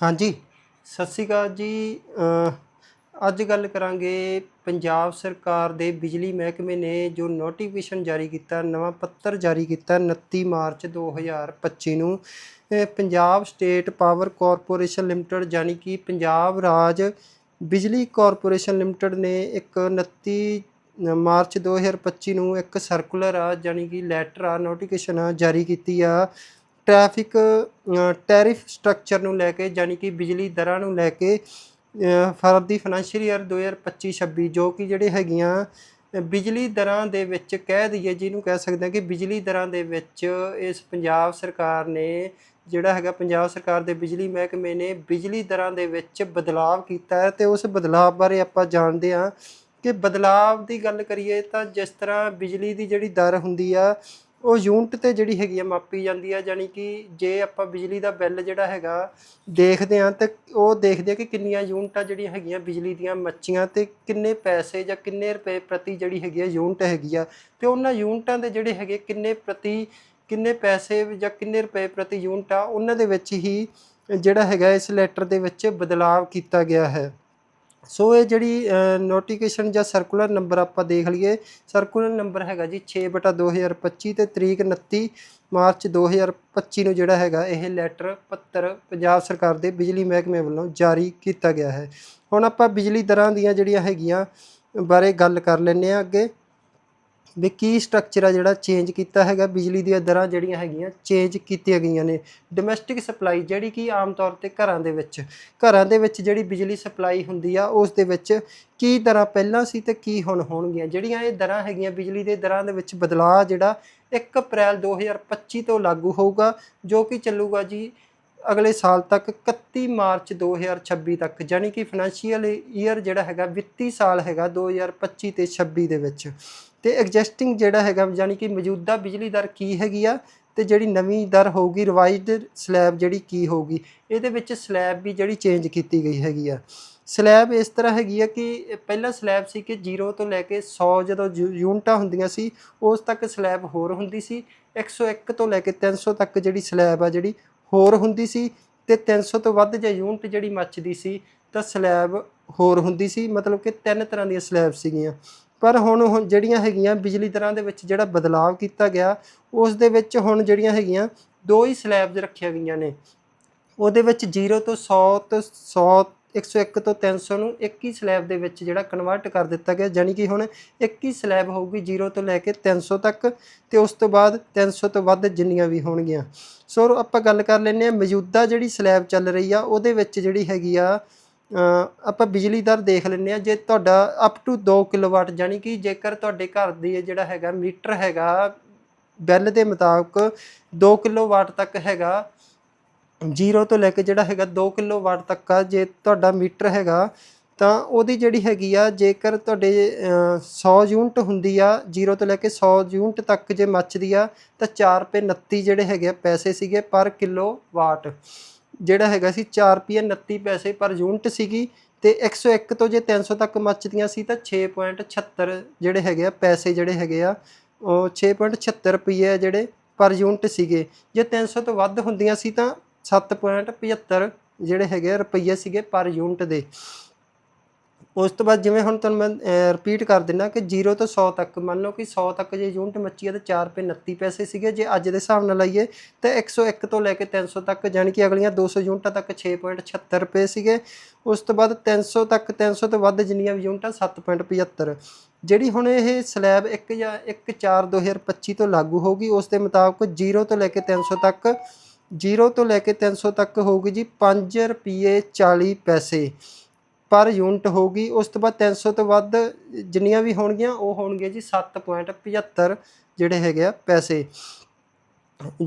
ਹਾਂਜੀ, ਸਤਿ ਸ਼੍ਰੀ ਅਕਾਲ ਜੀ। ਅੱਜ ਗੱਲ ਕਰਾਂਗੇ ਪੰਜਾਬ ਸਰਕਾਰ ਦੇ ਬਿਜਲੀ ਮਹਿਕਮੇ ਨੇ ਜੋ ਨੋਟੀਫਿਕੇਸ਼ਨ ਜਾਰੀ ਕੀਤਾ, ਨਵਾਂ ਪੱਤਰ ਜਾਰੀ ਕੀਤਾ 29 ਮਾਰਚ 2025 ਨੂੰ। Punjab State Power Corporation Limited ਯਾਨੀ ਕਿ ਪੰਜਾਬ ਰਾਜ ਬਿਜਲੀ ਕਾਰਪੋਰੇਸ਼ਨ ਲਿਮਟਿਡ ਨੇ ਇੱਕ 29 ਮਾਰਚ 2025 ਨੂੰ ਇੱਕ ਸਰਕੂਲਰ ਆ, ਯਾਨੀ ਕਿ ਲੈਟਰ ਆ ਨੋਟੀਫਿਕੇਸ਼ਨ ਆ ਜਾਰੀ ਕੀਤੀ ਆ। ਟ੍ਰੈਫਿਕ ਟੈਰਿਫ ਸਟਰਕਚਰ ਨੂੰ ਲੈ ਕੇ ਯਾਨੀ ਕਿ ਬਿਜਲੀ ਦਰਾਂ ਨੂੰ ਲੈ ਕੇ ਅ, ਫਰਦੀ ਫਾਈਨੈਂਸ਼ੀਅਲ ਈਅਰ 2025-26 ਜੋ ਕਿ ਜਿਹੜੇ ਹੈਗੀਆਂ ਬਿਜਲੀ ਦਰਾਂ ਦੇ ਵਿੱਚ ਕਹਿ ਦਈਏ ਜਿਹਨੂੰ ਕਹਿ ਸਕਦੇ ਹਾਂ ਕਿ ਬਿਜਲੀ ਦਰਾਂ ਦੇ ਵਿੱਚ ਇਸ ਪੰਜਾਬ ਸਰਕਾਰ ਨੇ ਜਿਹੜਾ ਹੈਗਾ ਪੰਜਾਬ ਸਰਕਾਰ ਦੇ ਬਿਜਲੀ ਮਹਿਕਮੇ ਨੇ ਬਿਜਲੀ ਦਰਾਂ ਦੇ ਵਿੱਚ ਬਦਲਾਵ ਕੀਤਾ ਹੈ ਤੇ ਉਸ ਬਦਲਾਵ ਬਾਰੇ ਆਪਾਂ ਜਾਣਦੇ ਹਾਂ ਕਿ ਬਦਲਾਵ ਦੀ ਗੱਲ ਕਰੀਏ ਤਾਂ ਜਿਸ ਤਰ੍ਹਾਂ ਬਿਜਲੀ ਦੀ ਜਿਹੜੀ ਦਰ ਹੁੰਦੀ ਆ ਉਹ ਯੂਨਿਟ ਤੇ ਜਿਹੜੀ ਹੈਗੀ ਆ ਮਾਪੀ ਜਾਂਦੀ ਆ ਯਾਨੀ ਕਿ ਜੇ ਆਪਾਂ ਬਿਜਲੀ ਦਾ ਬਿੱਲ ਜਿਹੜਾ ਹੈਗਾ ਦੇਖਦੇ ਆ ਤਾਂ ਉਹ ਦੇਖਦੇ ਆ ਕਿ ਕਿੰਨੀਆਂ ਯੂਨਿਟਾਂ ਜਿਹੜੀਆਂ ਹੈਗੀਆਂ ਬਿਜਲੀ ਦੀਆਂ ਮੱਚੀਆਂ ਤੇ ਕਿੰਨੇ ਪੈਸੇ ਜਾਂ ਕਿੰਨੇ ਰੁਪਏ ਪ੍ਰਤੀ ਜਿਹੜੀ ਹੈਗੀ ਆ ਯੂਨਿਟ ਹੈਗੀ ਆ। ਤੇ ਉਹਨਾਂ ਯੂਨਿਟਾਂ ਦੇ ਜਿਹੜੇ ਹੈਗੇ ਕਿੰਨੇ ਪ੍ਰਤੀ, ਕਿੰਨੇ ਪੈਸੇ ਜਾਂ ਕਿੰਨੇ ਰੁਪਏ ਪ੍ਰਤੀ ਯੂਨਿਟ ਆ, ਉਹਨਾਂ ਦੇ ਵਿੱਚ ਹੀ ਜਿਹੜਾ ਹੈਗਾ ਇਸ ਲੈਟਰ ਦੇ ਵਿੱਚ ਬਦਲਾਵ ਕੀਤਾ ਗਿਆ ਹੈ। ਸੋ ਇਹ ਜਿਹੜੀ ਨੋਟੀਫਿਕੇਸ਼ਨ ਜਾਂ ਸਰਕੂਲਰ ਨੰਬਰ ਆਪਾਂ ਦੇਖ ਲਈਏ। ਸਰਕੂਲਰ ਨੰਬਰ ਹੈਗਾ ਜੀ 6/2025 ਤੇ ਤਰੀਕ 29 ਮਾਰਚ 2025 ਨੂੰ ਜਿਹੜਾ ਹੈਗਾ, ਇਹ ਲੈਟਰ ਪੱਤਰ ਪੰਜਾਬ ਸਰਕਾਰ ਦੇ ਬਿਜਲੀ ਮਹਿਕਮੇ ਵੱਲੋਂ ਜਾਰੀ ਕੀਤਾ ਗਿਆ ਹੈ। ਹੁਣ ਆਪਾਂ ਬਿਜਲੀ ਦਰਾਂ ਦੀਆਂ ਜਿਹੜੀਆਂ ਹੈਗੀਆਂ ਬਾਰੇ ਗੱਲ ਕਰ ਲੈਂਦੇ ਆ ਅੱਗੇ। ਵੀ ਕੀ ਸਟਰਕਚਰ ਆ ਜਿਹੜਾ ਚੇਂਜ ਕੀਤਾ ਹੈਗਾ ਬਿਜਲੀ ਦੀਆਂ ਦਰਾਂ ਜਿਹੜੀਆਂ ਹੈਗੀਆਂ ਚੇਂਜ ਕੀਤੀਆਂ ਗਈਆਂ ਨੇ। ਡੋਮੈਸਟਿਕ ਸਪਲਾਈ ਜਿਹੜੀ ਕਿ ਆਮ ਤੌਰ ਤੇ ਘਰਾਂ ਦੇ ਵਿੱਚ, ਘਰਾਂ ਦੇ ਵਿੱਚ ਜਿਹੜੀ ਬਿਜਲੀ ਸਪਲਾਈ ਹੁੰਦੀ ਆ, ਉਸ ਦੇ ਵਿੱਚ ਕੀ ਦਰਾਂ ਪਹਿਲਾਂ ਸੀ ਤੇ ਕੀ ਹੁਣ ਹੋਣਗੀਆਂ? ਜਿਹੜੀਆਂ ਇਹ ਦਰਾਂ ਹੈਗੀਆਂ, ਬਿਜਲੀ ਦੇ ਦਰਾਂ ਦੇ ਵਿੱਚ ਬਦਲਾਅ ਜਿਹੜਾ 1 ਅਪ੍ਰੈਲ 2025 ਤੋਂ ਲਾਗੂ ਹੋਊਗਾ, ਜੋ ਕਿ ਚੱਲੂਗਾ ਜੀ ਅਗਲੇ ਸਾਲ ਤੱਕ 31 ਮਾਰਚ 2026 ਤੱਕ ਯਾਨੀ ਕਿ ਫਾਈਨੈਂਸ਼ੀਅਲ ਈਅਰ ਜਿਹੜਾ ਹੈਗਾ ਵਿੱਤੀ ਸਾਲ ਹੈਗਾ 2025 ਤੇ 26 ਦੇ ਵਿੱਚ। ਤੇ ਐਗਜ਼ਿਸਟਿੰਗ ਜਿਹੜਾ ਹੈਗਾ, ਯਾਨੀ ਕਿ ਮੌਜੂਦਾ ਬਿਜਲੀ ਦਰ ਕੀ ਹੈਗੀ ਆ ਤੇ ਜਿਹੜੀ ਨਵੀਂ ਦਰ ਹੋਊਗੀ ਰਿਵਾਈਜ਼ਡ ਸਲੈਬ ਜਿਹੜੀ ਕੀ ਹੋਊਗੀ, ਇਹਦੇ ਵਿੱਚ ਸਲੈਬ ਵੀ ਜਿਹੜੀ ਚੇਂਜ ਕੀਤੀ ਗਈ ਹੈਗੀ ਆ। ਸਲੈਬ ਇਸ ਤਰ੍ਹਾਂ ਹੈਗੀ ਆ ਕਿ ਪਹਿਲਾ ਸਲੈਬ ਸੀ ਕਿ 0 ਤੋਂ ਲੈ ਕੇ 100 ਜਦੋਂ ਯੂ- ਯੂਨਿਟਾਂ ਹੁੰਦੀਆਂ ਸੀ, ਉਸ ਤੱਕ ਸਲੈਬ ਹੋਰ ਹੁੰਦੀ ਸੀ। 101 ਤੋਂ ਲੈ ਕੇ 300 ਤੱਕ ਜਿਹੜੀ ਸਲੈਬ ਆ ਜਿਹੜੀ ਹੋਰ ਹੁੰਦੀ ਸੀ ਤੇ 300 ਤੋਂ ਵੱਧ ਜੇ ਯੂਨਿਟ ਜਿਹੜੀ ਮੱਚਦੀ ਸੀ ਤਾਂ ਸਲੈਬ ਹੋਰ ਹੁੰਦੀ ਸੀ, ਮਤਲਬ ਕਿ ਤਿੰਨ ਤਰ੍ਹਾਂ ਦੀਆਂ ਸਲੈਬ ਸੀਗੀਆਂ। ਪਰ ਹੁਣ ਹੁਣ ਜਿਹੜੀਆਂ ਹੈਗੀਆਂ ਬਿਜਲੀ ਦਰਾਂ ਦੇ ਵਿੱਚ ਜਿਹੜਾ ਬਦਲਾਅ ਕੀਤਾ ਗਿਆ, ਉਸ ਦੇ ਵਿੱਚ ਹੁਣ ਜਿਹੜੀਆਂ ਹੈਗੀਆਂ ਦੋ ਹੀ ਸਲੈਬਸ ਰੱਖੀਆਂ ਗਈਆਂ ਨੇ। ਉਹਦੇ ਵਿੱਚ 0 ਤੋਂ 100 ਤੋਂ 100 101 ਤੋਂ 300 ਨੂੰ ਇੱਕ ਹੀ ਸਲੈਬ ਦੇ ਵਿੱਚ ਜਿਹੜਾ ਕਨਵਰਟ ਕਰ ਦਿੱਤਾ ਗਿਆ। ਜਾਨੀ ਕਿ ਹੁਣ ਇੱਕ ਹੀ ਸਲੈਬ ਹੋਊਗੀ 0 ਤੋਂ ਲੈ ਕੇ 300 ਤੱਕ ਤੇ ਉਸ ਤੋਂ ਬਾਅਦ 300 ਤੋਂ ਵੱਧ ਜਿੰਨੀਆਂ ਵੀ ਹੋਣਗੀਆਂ। ਸੋ ਆਪਾਂ ਗੱਲ ਕਰ ਲੈਂਦੇ ਆ ਮੌਜੂਦਾ ਜਿਹੜੀ ਸਲੈਬ ਚੱਲ ਰਹੀ ਆ, ਉਹਦੇ ਵਿੱਚ ਜਿਹੜੀ ਹੈਗੀ ਆ ਆਪਾਂ ਬਿਜਲੀ ਦਰ ਦੇਖ ਲੈਂਦੇ ਆ ਜੇ ਤੁਹਾਡਾ ਅਪ ਟੂ 2 ਕਿਲੋਵਾਟ ਜਾਨੀ ਕਿ ਜੇਕਰ ਤੁਹਾਡੇ ਘਰ ਦੀ ਜਿਹੜਾ ਹੈਗਾ ਮੀਟਰ ਹੈਗਾ ਬਿੱਲ ਦੇ ਮੁਤਾਬਕ 2 ਕਿਲੋਵਾਟ ਤੱਕ ਹੈਗਾ 0 ਤੋਂ ਲੈ ਕੇ ਜਿਹੜਾ ਹੈਗਾ 2 ਕਿਲੋਵਾਟ ਤੱਕ ਆ ਜੇ ਤੁਹਾਡਾ ਮੀਟਰ ਹੈਗਾ ਤਾਂ ਉਹਦੀ ਜਿਹੜੀ ਹੈਗੀ ਆ ਜੇਕਰ ਤੁਹਾਡੇ ਅ, 100 ਯੂਨਿਟ ਹੁੰਦੀ ਆ 0 ਤੋਂ ਲੈ ਕੇ 100 ਯੂਨਿਟ ਤੱਕ ਜੇ ਮੱਚਦੀ ਆ ਤਾਂ 4 ਰੁਪਏ 29 ਜਿਹੜੇ ਹੈਗੇ ਆ ਪੈਸੇ ਸੀਗੇ ਪਰ ਕਿਲੋਵਾਟ ਜਿਹੜਾ ਹੈਗਾ ਸੀ 4 ਰੁਪਏ 29 ਪੈਸੇ ਪਰ ਯੂਨਿਟ ਸੀਗੀ ਤੇ 101 ਤੋਂ ਜੇ 300 ਤੱਕ ਮੱਚਦੀਆਂ ਸੀ ਤਾਂ 6.76 ਜਿਹੜੇ ਹੈਗੇ ਆ, ਪੈਸੇ ਜਿਹੜੇ ਹੈਗੇ ਆ, ਉਹ 6.76 ਰੁਪਏ ਆ ਜਿਹੜੇ ਪਰ ਯੂਨਿਟ ਸੀਗੇ। ਜੇ 300 ਤੋਂ ਵੱਧ ਹੁੰਦੀਆਂ ਸੀ ਤਾਂ 7.75 ਜਿਹੜੇ ਹੈਗੇ ਆ ਰੁਪਈਏ ਸੀਗੇ ਪਰ ਯੂਨਿਟ ਦੇ। ਉਸ ਤੋਂ ਬਾਅਦ ਜਿਵੇਂ ਹੁਣ ਤੁਹਾਨੂੰ ਮੈਂ ਰਿਪੀਟ ਕਰ ਦਿੰਦਾ ਕਿ 0 ਤੋਂ 100 ਤੱਕ, ਮੰਨ ਲਓ ਕਿ 100 ਤੱਕ ਜੇ ਯੂਨਿਟ ਮੱਚੀ ਹੈ ਤਾਂ 4 ਰੁਪਏ 29 ਪੈਸੇ ਸੀਗੇ, ਜੇ ਅੱਜ ਦੇ ਹਿਸਾਬ ਨਾਲ ਲਾਈਏ ਤਾਂ 101 ਤੋਂ ਲੈ ਕੇ 300 ਤੱਕ ਯਾਨੀ ਕਿ ਅਗਲੀਆਂ 200 ਯੂਨਿਟਾਂ ਤੱਕ 6.76 ਰੁਪਏ ਸੀਗੇ, ਉਸ ਤੋਂ ਬਾਅਦ 300 ਤੱਕ 300 ਤੋਂ ਵੱਧ ਜਿੰਨੀਆਂ ਵੀ ਯੂਨਿਟਾਂ 7.75 ਜਿਹੜੀ ਹੁਣ ਇਹ ਸਲੈਬ 1 ਜਾਂ 1 4 2025 ਤੋਂ ਲਾਗੂ ਹੋਗੀ ਉਸ ਦੇ ਮੁਤਾਬਕ 0 ਤੋਂ ਲੈ ਕੇ 300 ਤੱਕ 0 ਤੋਂ ਲੈ ਕੇ 300 ਤੱਕ ਹੋਊਗੀ ਜੀ 5 ਰੁਪਏ 40 ਪੈਸੇ। ਪਰ ਯੂਨਿਟ ਹੋਊਗੀ, ਉਸ ਤੋਂ ਬਾਅਦ 300 ਤੋਂ ਵੱਧ ਜਿੰਨੀਆਂ ਵੀ ਹੋਣਗੀਆਂ, ਉਹ ਹੋਣਗੇ ਜੀ 7.75 ਜਿਹੜੇ ਹੈਗੇ ਆ ਪੈਸੇ।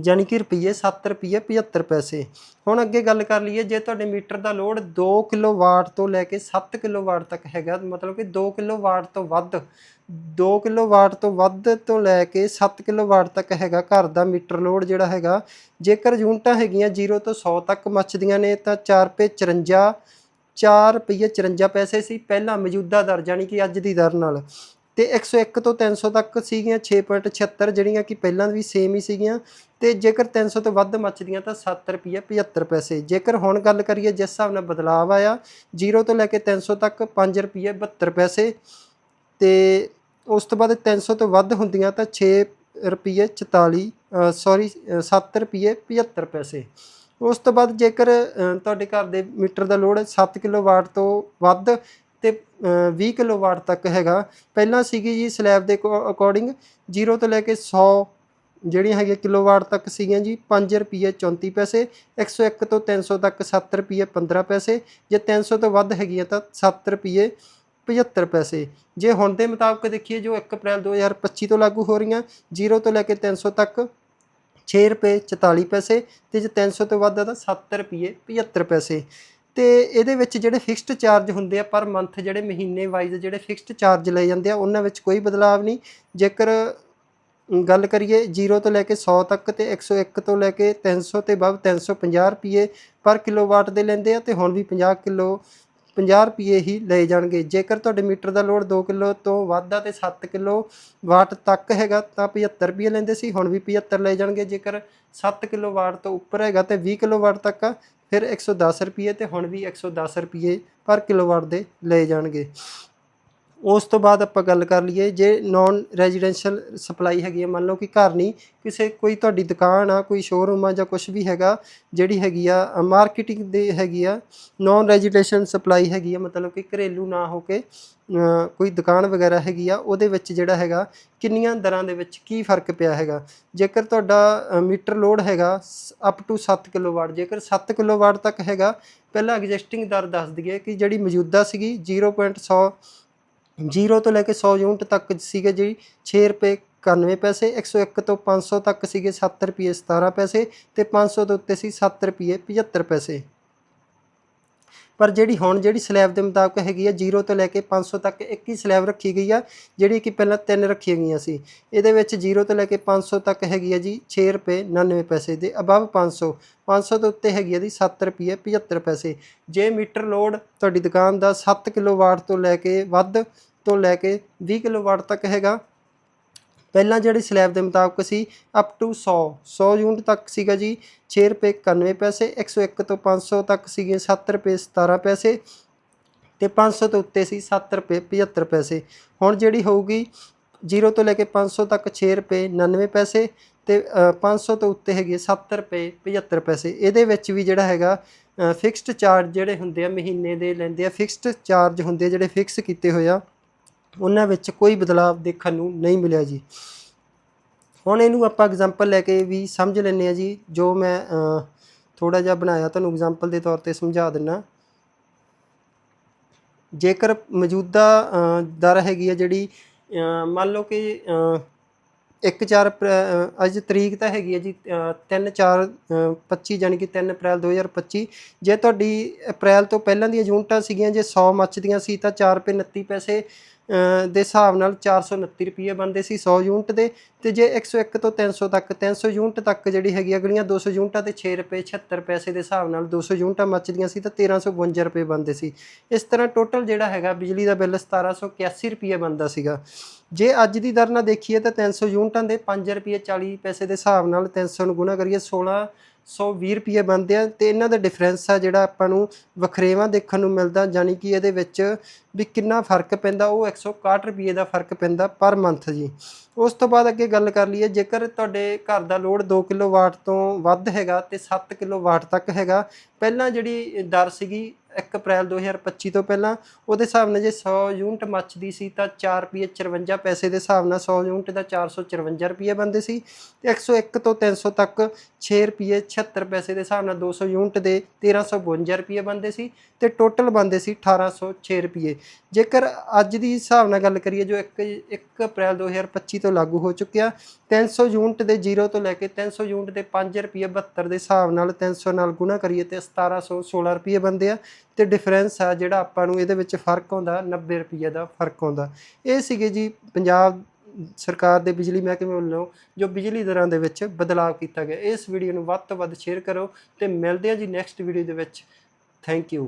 ਯਾਨੀ ਕਿ ਰੁਪਈਏ 7 ਰੁਪਈਏ 75 ਪੈਸੇ। ਹੁਣ ਅੱਗੇ ਗੱਲ ਕਰ ਲਈਏ, ਜੇ ਤੁਹਾਡੇ ਮੀਟਰ ਦਾ ਲੋਡ 2 ਕਿਲੋਵਾਟ ਤੋਂ ਲੈ ਕੇ 7 ਕਿਲੋਵਾਟ ਤੱਕ ਹੈਗਾ, ਮਤਲਬ ਕਿ 2 ਕਿਲੋਵਾਟ ਤੋਂ ਵੱਧ 2 ਕਿਲੋਵਾਟ ਤੋਂ ਵੱਧ ਤੋਂ ਲੈ ਕੇ 7 ਕਿਲੋਵਾਟ ਤੱਕ ਹੈਗਾ ਘਰ ਦਾ ਮੀਟਰ ਲੋਡ ਜਿਹੜਾ ਹੈਗਾ, ਜੇਕਰ ਯੂਨਿਟਾਂ ਹੈਗੀਆਂ 0 ਤੋਂ 100 ਤੱਕ ਮੱਚਦੀਆਂ ਨੇ, ਤਾਂ 4 ਰੁਪਏ 54 4 ਰੁਪਏ 54 ਪੈਸੇ ਸੀ, ਪਹਿਲਾਂ ਮੌਜੂਦਾ ਦਰ ਜਾਨੀ ਕਿ ਅੱਜ ਦੀ ਦਰ ਨਾਲ। ਤੇ 101 ਤੋਂ 300 ਤੱਕ ਸੀਗੀਆਂ 6.76 ਜਿਹੜੀਆਂ ਕਿ ਪਹਿਲਾਂ ਵੀ ਸੇਮ ਹੀ ਸੀਗੀਆਂ। ਤੇ ਜੇਕਰ 300 ਤੋਂ ਵੱਧ ਮੱਚਦੀਆਂ ਤਾਂ 7 ਰੁਪਏ 75 ਪੈਸੇ। ਜੇਕਰ ਹੁਣ ਗੱਲ ਕਰੀਏ ਜਿਸ ਹਿਸਾਬ ਨਾਲ ਬਦਲਾਅ ਆਇਆ 0 ਤੋਂ ਲੈ ਕੇ 300 ਤੱਕ 5 ਰੁਪਏ 72 ਪੈਸੇ। ਤੇ ਉਸ ਤੋਂ ਬਾਅਦ 300 ਤੋਂ ਵੱਧ ਹੁੰਦੀਆਂ ਤਾਂ 6 ਰੁਪਏ 44 ਸੌਰੀ 7 ਰੁਪਏ 75 ਪੈਸੇ। ਉਸ ਤੋਂ ਬਾਅਦ ਜੇਕਰ ਤੁਹਾਡੇ ਘਰ ਦੇ ਮੀਟਰ ਦਾ ਲੋਡ 7 ਕਿਲੋਵਾਟ ਤੋਂ ਵੱਧ ਤੇ ਅ, 20 ਕਿਲੋਵਾਟ ਤੱਕ ਹੈਗਾ ਪਹਿਲਾਂ ਸੀਗੀ ਜੀ ਸਲੈਬ ਦੇ ਅਕੋਰਡਿੰਗ 0 ਤੋਂ ਲੈ ਕੇ 100 ਜਿਹੜੀਆਂ ਹੈਗੀਆਂ ਕਿਲੋਵਾਟ ਤੱਕ ਸੀਗੀਆਂ ਜੀ 5 ਰੁਪਏ 34 ਪੈਸੇ 101 ਤੋਂ 300 ਤੱਕ 7 ਰੁਪਏ 15 ਪੈਸੇ ਜੇ 300 ਤੋਂ ਵੱਧ ਹੈਗੀਆਂ ਤਾਂ 7 ਰੁਪਏ 75 ਪੈਸੇ। ਜੇ ਹੁਣ ਦੇ ਮੁਤਾਬਕ ਦੇਖੀਏ ਜੋ 1 ਅਪ੍ਰੈਲ 2025 ਤੋਂ ਲਾਗੂ ਹੋ ਰਹੀਆਂ 0 ਤੋਂ ਲੈ ਕੇ 300 ਤੱਕ 6 ਰੁਪਏ 44 ਪੈਸੇ ਤੇ ਜੇ 300 ਤੋਂ ਵੱਧ ਆ ਤਾਂ 7 ਰੁਪਏ 75 ਪੈਸੇ। ਤੇ ਇਹਦੇ ਵਿੱਚ ਜਿਹੜੇ ਫਿਕਸਡ ਚਾਰਜ ਹੁੰਦੇ ਆ ਪਰ ਮੰਥ ਜਿਹੜੇ ਮਹੀਨੇ ਵਾਈਜ਼ ਜਿਹੜੇ ਫਿਕਸਡ ਚਾਰਜ ਲਏ ਜਾਂਦੇ ਆ, ਉਹਨਾਂ ਵਿੱਚ ਕੋਈ ਬਦਲਾਵ ਨਹੀਂ। ਜੇਕਰ ਗੱਲ ਕਰੀਏ 0 ਤੋਂ ਲੈ ਕੇ 100 ਤੱਕ ਤੇ 101 ਤੋਂ ਲੈ ਕੇ 300 ਤੇ ਬਾਅਦ 350 ਰੁਪਏ ਪਰ ਕਿਲੋਵਾਟ ਦੇ ਲੈਂਦੇ ਆ ਤੇ ਹੁਣ ਵੀ 50 ਕਿਲੋ 50 ਰੁਪਏ ਹੀ ਲਏ ਜਾਣਗੇ। ਜੇਕਰ ਤੁਹਾਡੇ ਮੀਟਰ ਦਾ ਲੋਡ 2 ਕਿਲੋ ਤੋਂ ਵੱਧ ਆ ਤੇ 7 ਕਿਲੋ ਵਾਟ ਤੱਕ ਹੈਗਾ, ਤਾਂ 75 ਰੁਪਏ ਲੈਂਦੇ ਸੀ, ਹੁਣ ਵੀ 75 ਲਏ ਜਾਣਗੇ। ਜੇਕਰ 7 ਕਿਲੋ ਵਾਟ ਤੋਂ ਉੱਪਰ ਹੈਗਾ ਤੇ 20 ਕਿਲੋ ਵਾਟ ਤੱਕ ਆ ਫਿਰ 110 ਰੁਪਏ ਤੇ ਹੁਣ ਵੀ 110 ਰੁਪਏ ਪਰ ਕਿਲੋਵਾਟ ਦੇ ਲਏ ਜਾਣਗੇ। ਉਸ ਤੋਂ ਬਾਅਦ ਆਪਾਂ ਗੱਲ ਕਰ ਲਈਏ, ਜੇ ਨਾਨ ਰੈਜ਼ੀਡੈਂਸ਼ੀਅਲ ਸਪਲਾਈ ਹੈਗੀ ਹੈ ਮੰਨ ਲਓ ਕਿ ਘਰ ਨਹੀਂ, ਕਿਸੇ ਕੋਈ ਤੁਹਾਡੀ ਦੁਕਾਨ ਆ, ਕੋਈ ਸ਼ੋਰੂਮ ਆ ਜਾਂ ਕੁਝ ਵੀ ਹੈਗਾ, ਜਿਹੜੀ ਹੈਗੀ ਆ ਮਾਰਕੀਟਿੰਗ ਦੇ ਹੈਗੀ ਆ ਨਾਨ ਰੈਜ਼ੀਡੈਂਸ਼ੀਅਲ ਸਪਲਾਈ ਹੈਗੀ ਆ, ਮਤਲਬ ਕਿ ਘਰੇਲੂ ਨਾ ਹੋ ਕੇ ਕੋਈ ਦੁਕਾਨ ਵਗੈਰਾ ਹੈਗੀ ਆ, ਉਹਦੇ ਵਿੱਚ ਜਿਹੜਾ ਹੈਗਾ, ਕਿੰਨੀਆਂ ਦਰਾਂ ਦੇ ਵਿੱਚ ਕੀ ਫ਼ਰਕ ਪਿਆ ਹੈਗਾ? ਜੇਕਰ ਤੁਹਾਡਾ ਮੀਟਰ ਲੋਡ ਹੈਗਾ ਅਪ ਟੂ 7 ਕਿਲੋਵਾਟ ਜੇਕਰ 7 ਕਿਲੋਵਾਟ ਤੱਕ ਹੈਗਾ, ਪਹਿਲਾਂ ਐਗਜ਼ਿਸਟਿੰਗ ਦਰ ਦੱਸ ਦਈਏ ਕਿ ਜਿਹੜੀ ਮੌਜੂਦਾ ਸੀਗੀ 0.100 0 ਤੋਂ ਲੈ ਕੇ 100 ਯੂਨਿਟ ਤੱਕ ਸੀਗੇ ਜੀ 6 ਰੁਪਏ 91 ਪੈਸੇ 101 ਤੋਂ 500 ਤੱਕ ਸੀਗੇ 7 ਰੁਪਏ 17 ਪੈਸੇ ਤੇ 500 ਦੇ ਉੱਤੇ ਸੀ 7 ਰੁਪਏ 75 ਪੈਸੇ। ਪਰ ਜਿਹੜੀ ਹੁਣ ਜਿਹੜੀ ਸਲੈਬ ਦੇ ਮੁਤਾਬਕ ਹੈਗੀ ਆ 0 ਤੋਂ ਲੈ ਕੇ 500 ਤੱਕ ਇੱਕ ਹੀ ਸਲੈਬ ਰੱਖੀ ਗਈ ਆ, ਜਿਹੜੀ ਕਿ ਪਹਿਲਾਂ ਤਿੰਨ ਰੱਖੀਆਂ ਗਈਆਂ ਸੀ। ਇਹਦੇ ਵਿੱਚ 0 ਤੋਂ ਲੈ ਕੇ 500 ਤੱਕ ਹੈਗੀ ਆ ਜੀ 6 ਰੁਪਏ 99 ਪੈਸੇ ਦੇ ਅਬਵ 500 500 ਤੋਂ ਉੱਤੇ ਹੈਗੀ ਆ ਜੀ 7 ਰੁਪਏ 75 ਪੈਸੇ। ਜੇ ਮੀਟਰ ਲੋਡ ਤੁਹਾਡੀ ਦੁਕਾਨ ਦਾ 7 ਕਿਲੋਵਾਟ ਤੋਂ ਲੈ ਕੇ ਵੱਧ ਤੋਂ ਲੈ ਕੇ 20 ਕਿਲੋਵਾਟ ਤੱਕ ਹੈਗਾ ਪਹਿਲਾਂ ਜਿਹੜੇ ਸਲੈਬ ਦੇ ਮੁਤਾਬਕ ਸੀ ਅਪ ਟੂ 100 100 ਯੂਨਿਟ ਤੱਕ ਸੀਗਾ ਜੀ 6 ਰੁਪਏ 91 ਪੈਸੇ 101 ਤੋਂ 500 ਤੱਕ ਸੀਗੇ 7 ਰੁਪਏ 17 ਪੈਸੇ ਤੇ 500 ਤੋਂ ਉੱਤੇ ਸੀ 7 ਰੁਪਏ 75 ਪੈਸੇ। ਹੁਣ ਜਿਹੜੀ ਹੋਊਗੀ 0 ਤੋਂ ਲੈ ਕੇ 500 ਤੱਕ 6 ਰੁਪਏ 99 ਪੈਸੇ ਤੇ ਅ, 500 ਤੋਂ ਉੱਤੇ ਹੈਗੇ 7 ਰੁਪਏ 75 ਪੈਸੇ। ਇਹਦੇ ਵਿੱਚ ਵੀ ਜਿਹੜਾ ਹੈਗਾ ਫਿਕਸਡ ਚਾਰਜ ਜਿਹੜੇ ਹੁੰਦੇ ਆ ਮਹੀਨੇ ਦੇ ਲੈਂਦੇ ਆ ਫਿਕਸਡ ਚਾਰਜ ਹੁੰਦੇ ਆ ਜਿਹੜੇ ਫਿਕਸ ਕੀਤੇ ਹੋਏ ਆ ਉਹਨਾਂ ਵਿੱਚ ਕੋਈ ਬਦਲਾਅ ਦੇਖਣ ਨੂੰ ਨਹੀਂ ਮਿਲਿਆ ਜੀ। ਹੁਣ ਇਹਨੂੰ ਆਪਾਂ ਐਗਜ਼ਾਮਪਲ ਲੈ ਕੇ ਵੀ ਸਮਝ ਲੈਂਦੇ ਆ ਜੀ ਜੋ ਮੈਂ ਥੋੜਾ ਜਿਹਾ ਬਣਾਇਆ ਤੁਹਾਨੂੰ ਐਗਜ਼ਾਮਪਲ ਦੇ ਤੌਰ ਤੇ ਸਮਝਾ ਦਿੰਨਾ ਜੇਕਰ ਮੌਜੂਦਾ ਦਰ ਹੈਗੀ ਆ ਜਿਹੜੀ ਮੰਨ ਲਓ ਕਿ ਅ, 1 4 ਅੱਜ ਤਰੀਕ ਤਾਂ ਹੈਗੀ ਹੈ ਜੀ 3 4 25 ਜਾਨੀ ਕਿ 3 ਅਪ੍ਰੈਲ 2025 ਜੇ ਤੁਹਾਡੀ ਅਪ੍ਰੈਲ ਤੋਂ ਪਹਿਲਾਂ ਦੀਆਂ ਯੂਨਿਟਾਂ ਸੀਗੀਆਂ ਜੇ 100 ਮੱਚਦੀਆਂ ਸੀ ਤਾਂ 4 ਰੁਪਏ 29 ਪੈਸੇ ਦੇ ਹਿਸਾਬ ਨਾਲ 429 ਰੁਪਏ ਬਣਦੇ ਸੀ 100 ਯੂਨਿਟ ਦੇ, ਤੇ ਜੇ 101 ਤੋਂ 300 ਤੱਕ 300 ਯੂਨਿਟ ਤੱਕ ਜਿਹੜੀ ਹੈਗੀ ਅਗਲੀਆਂ 200 ਯੂਨਿਟਾਂ ਤੇ 6 ਰੁਪਏ 76 ਪੈਸੇ ਦੇ ਹਿਸਾਬ ਨਾਲ 200 ਯੂਨਿਟਾਂ ਮੱਚਦੀਆਂ ਸੀ, ਤਾਂ 1352 ਰੁਪਏ ਬਣਦੇ ਸੀ। ਇਸ ਤਰ੍ਹਾਂ ਟੋਟਲ ਜਿਹੜਾ ਹੈਗਾ ਬਿਜਲੀ ਦਾ ਬਿੱਲ 1781 ਰੁਪਏ ਬਣਦਾ ਸੀਗਾ। ਜੇ ਅੱਜ ਦੀ ਦਰ ਨਾਲ ਦੇਖੀਏ ਤਾਂ 300 ਯੂਨਿਟਾਂ ਦੇ 5 ਰੁਪਏ 40 ਪੈਸੇ ਦੇ ਹਿਸਾਬ ਨਾਲ 300 ਨੂੰ ਗੁਣਾ ਕਰੀਏ 1620 ਰੁਪਏ ਬਣਦੇ ਆ, ਤੇ ਇਹਨਾਂ ਦਾ ਡਿਫਰੈਂਸ ਆ ਜਿਹੜਾ ਆਪਾਂ ਨੂੰ ਵਖਰੇਵਾਂ ਦੇਖਣ ਨੂੰ ਮਿਲਦਾ ਯਾਨੀ ਕਿ ਇਹਦੇ ਵਿੱਚ ਵੀ ਕਿੰਨਾ ਫ਼ਰਕ ਪੈਂਦਾ, ਉਹ 161 ਰੁਪਏ ਦਾ ਫ਼ਰਕ ਪੈਂਦਾ ਪਰ ਮੰਥ ਜੀ। ਉਸ ਤੋਂ ਬਾਅਦ ਅੱਗੇ ਗੱਲ ਕਰ ਲਈਏ, ਜੇਕਰ ਤੁਹਾਡੇ ਘਰ ਦਾ ਲੋਡ 2 ਕਿਲੋਵਾਟ ਤੋਂ ਵੱਧ ਹੈਗਾ ਤੇ 7 ਕਿਲੋਵਾਟ ਤੱਕ ਹੈਗਾ, ਪਹਿਲਾਂ ਜਿਹੜੀ ਦਰ ਸੀਗੀ 1 ਅਪ੍ਰੈਲ 2025 ਤੋਂ ਪਹਿਲਾਂ, ਉਹਦੇ ਹਿਸਾਬ ਨਾਲ ਜੇ 100 ਯੂਨਿਟ ਮੱਚਦੀ ਸੀ ਤਾਂ 4 ਰੁਪਏ 54 ਪੈਸੇ ਦੇ ਹਿਸਾਬ ਨਾਲ 100 ਯੂਨਿਟ ਦਾ 454 ਰੁਪਏ ਬਣਦੇ ਸੀ ਤੇ 101 ਤੋਂ 300 ਤੱਕ 6 ਰੁਪਏ 76 ਪੈਸੇ ਦੇ ਹਿਸਾਬ ਨਾਲ 200 ਯੂਨਿਟ ਦੇ 1352 ਰੁਪਏ ਬਣਦੇ ਸੀ ਤੇ ਟੋਟਲ ਬਣਦੇ ਸੀ 1806 ਰੁਪਏ। ਜੇਕਰ ਅੱਜ ਦੀ ਹਿਸਾਬ ਨਾਲ ਗੱਲ ਕਰੀਏ, ਜੋ 1 1 ਅਪ੍ਰੈਲ 2025 ਤੋਂ ਲਾਗੂ ਹੋ ਚੁੱਕਿਆ 300 ਯੂਨਿਟ ਦੇ 0 ਤੋਂ ਲੈ ਕੇ 300 ਯੂਨਿਟ ਦੇ 5 ਰੁਪਏ 72 ਦੇ ਹਿਸਾਬ ਨਾਲ 300 ਨਾਲ ਗੁਣਾ ਕਰੀਏ ਤੇ 1716 ਰੁਪਏ ਬਣਦੇ ਆ ਤੇ ਡਿਫਰੈਂਸ ਆ ਜਿਹੜਾ ਆਪਾਂ ਨੂੰ ਇਹਦੇ ਵਿੱਚ ਫ਼ਰਕ ਆਉਂਦਾ 90 ਰੁਪਏ ਦਾ ਫ਼ਰਕ ਆਉਂਦਾ। ਇਹ ਸੀਗੇ ਜੀ ਪੰਜਾਬ ਸਰਕਾਰ ਦੇ ਬਿਜਲੀ ਮਹਿਕਮੇ ਵੱਲੋਂ ਜੋ ਬਿਜਲੀ ਦਰਾਂ ਦੇ ਵਿੱਚ ਬਦਲਾਅ ਕੀਤਾ ਗਿਆ। ਇਸ ਵੀਡੀਓ ਨੂੰ ਵੱਧ ਤੋਂ ਵੱਧ ਸ਼ੇਅਰ ਕਰੋ ਤੇ ਮਿਲਦੇ ਆ ਜੀ ਨੈਕਸਟ ਵੀਡੀਓ ਦੇ ਵਿੱਚ। Thank you